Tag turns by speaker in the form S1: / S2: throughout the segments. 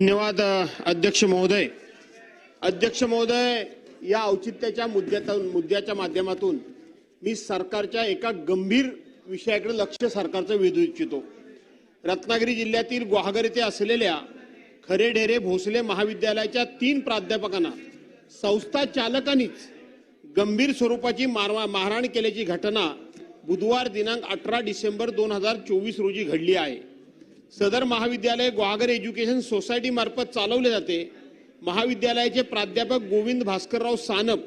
S1: धन्यवाद अध्यक्ष महोदय. अध्यक्ष महोदय या औचित्याच्या मुद्द्यातून मुद्द्याच्या माध्यमातून मी सरकारच्या एका गंभीर विषयाकडे लक्ष सरकारचं वेधू इच्छितो. रत्नागिरी जिल्ह्यातील गुहागर येथे असलेल्या खरेढेरे भोसले महाविद्यालयाच्या तीन प्राध्यापकांना संस्था चालकांनीच गंभीर स्वरूपाची मारवा मारहाण केल्याची घटना बुधवार दिनांक अठरा डिसेंबर दोन हजार चोवीस रोजी घडली आहे. सदर महाविद्यालय गुहागर एज्युकेशन सोसायटी मार्फत चालवले जाते. महाविद्यालयाचे प्राध्यापक गोविंद भास्करराव सानप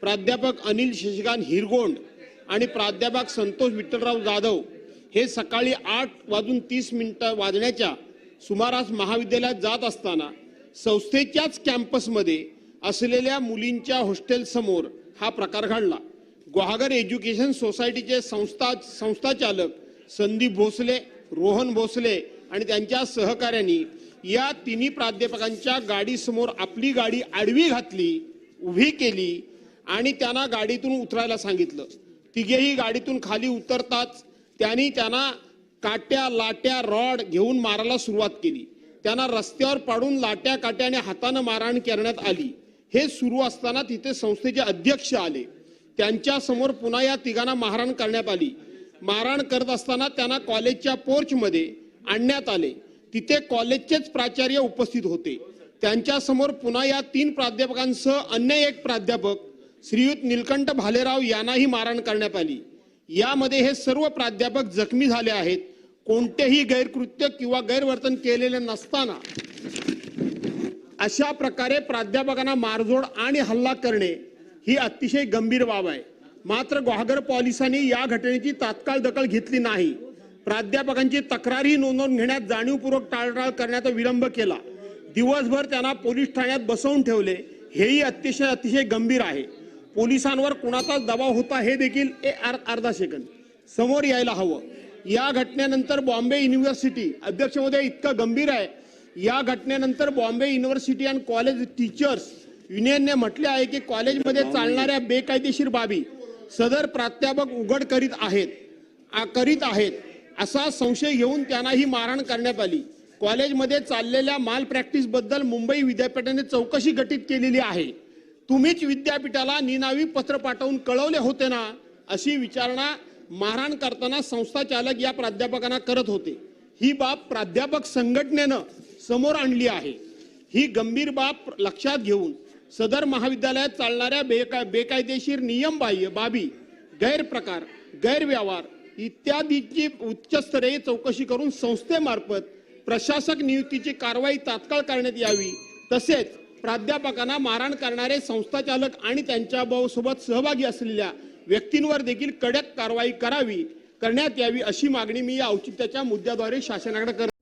S1: प्राध्यापक अनिल शशिकांत हिरगोंड आणि प्राध्यापक संतोष विठ्ठलराव जाधव हे सकाळी आठ वाजून तीस मिनिटं वाजण्याच्या सुमारास महाविद्यालयात जात असताना संस्थेच्याच कॅम्पसमध्ये असलेल्या मुलींच्या हॉस्टेलसमोर हा प्रकार घडला. गुहागर एज्युकेशन सोसायटीचे संस्था संस्थाचालक संदीप भोसले रोहन भोसले आणि त्यांच्या सहकाऱ्यांनी या तिन्ही प्राध्यापकांच्या गाडीसमोर आपली गाडी आडवी घातली उभी केली आणि त्यांना गाडीतून उतरायला सांगितलं. तिघेही गाडीतून खाली उतरताच त्यांनी त्यांना काट्या लाट्या रॉड घेऊन मारायला सुरुवात केली. त्यांना रस्त्यावर पाडून लाट्या काट्याने हातानं मारहाण करण्यात आली. हे सुरू असताना तिथे संस्थेचे अध्यक्ष आले. त्यांच्यासमोर पुन्हा या तिघांना मारहाण करण्यात आली. मारहाण करत असताना त्यांना कॉलेजच्या पोर्चमध्ये आणण्यात आले. तिथे कॉलेजचेच प्राचार्य उपस्थित होते. त्यांच्यासमोर पुन्हा या तीन प्राध्यापकांसह अन्य एक प्राध्यापक श्रीयुत निलकंठ भालेराव यांनाही मारहाण करण्यात आली. यामध्ये हे सर्व प्राध्यापक जखमी झाले आहेत. कोणतेही गैरकृत्य किंवा गैरवर्तन केलेले नसताना अशा प्रकारे प्राध्यापकांना मारझोड आणि हल्ला करणे ही अतिशय गंभीर बाब आहे. मात्र गुहागर पोलिसांनी या घटनेची तात्काळ दखल घेतली नाही. प्राध्यापकांची तक्रारही नोंदवून घेण्यात जाणीवपूर्वक टाळटाळ करण्याचा विलंब केला. दिवसभर त्यांना पोलीस ठाण्यात बसवून ठेवले. हेही अतिशय अतिशय गंभीर आहे. पोलिसांवर कुणाचाच दबाव होता हे देखील ए अर्धा सेकंद समोर यायला हवं. या घटनेनंतर बॉम्बे युनिव्हर्सिटी अध्यक्षमध्ये इतकं गंभीर आहे. या घटनेनंतर Bombay university and college teachers युनियनने म्हटले आहे की कॉलेजमध्ये चालणाऱ्या बेकायदेशीर बाबी सदर प्राध्यापक उघड करीत आहेत आ- करीत आहेत. असा संशय घेऊन त्यांना ही मारहाण करण्यात आली. कॉलेजमध्ये चाललेल्या माल प्रॅक्टिसबद्दल मुंबई विद्यापीठाने चौकशी गठीत केलेली आहे. तुम्हीच विद्यापीठाला निनावी पत्र पाठवून कळवले होते ना? अशी विचारणा मारहाण करताना संस्था चालक या प्राध्यापकांना करत होते. ही बाब प्राध्यापक संघटनेनं समोर आणली आहे. ही गंभीर बाब लक्षात घेऊन सदर महाविद्यालयात चालणाऱ्या बेका बेकायदेशीर नियमबाह्य बाबी गैरप्रकार गैरव्यवहार इत्यादीची उच्चस्तरीय चौकशी करून संस्थेमार्फत प्रशासक नियुक्तीची कारवाई तात्काळ करण्यात यावी. तसेच प्राध्यापकांना मारहाण करणारे संस्थाचालक आणि त्यांच्या भाऊसोबत सोबत सहभागी असलेल्या व्यक्तींवर देखील कडक कारवाई करावी करण्यात यावी अशी मागणी मी या औचित्याच्या मुद्द्याद्वारे शासनाकडे करत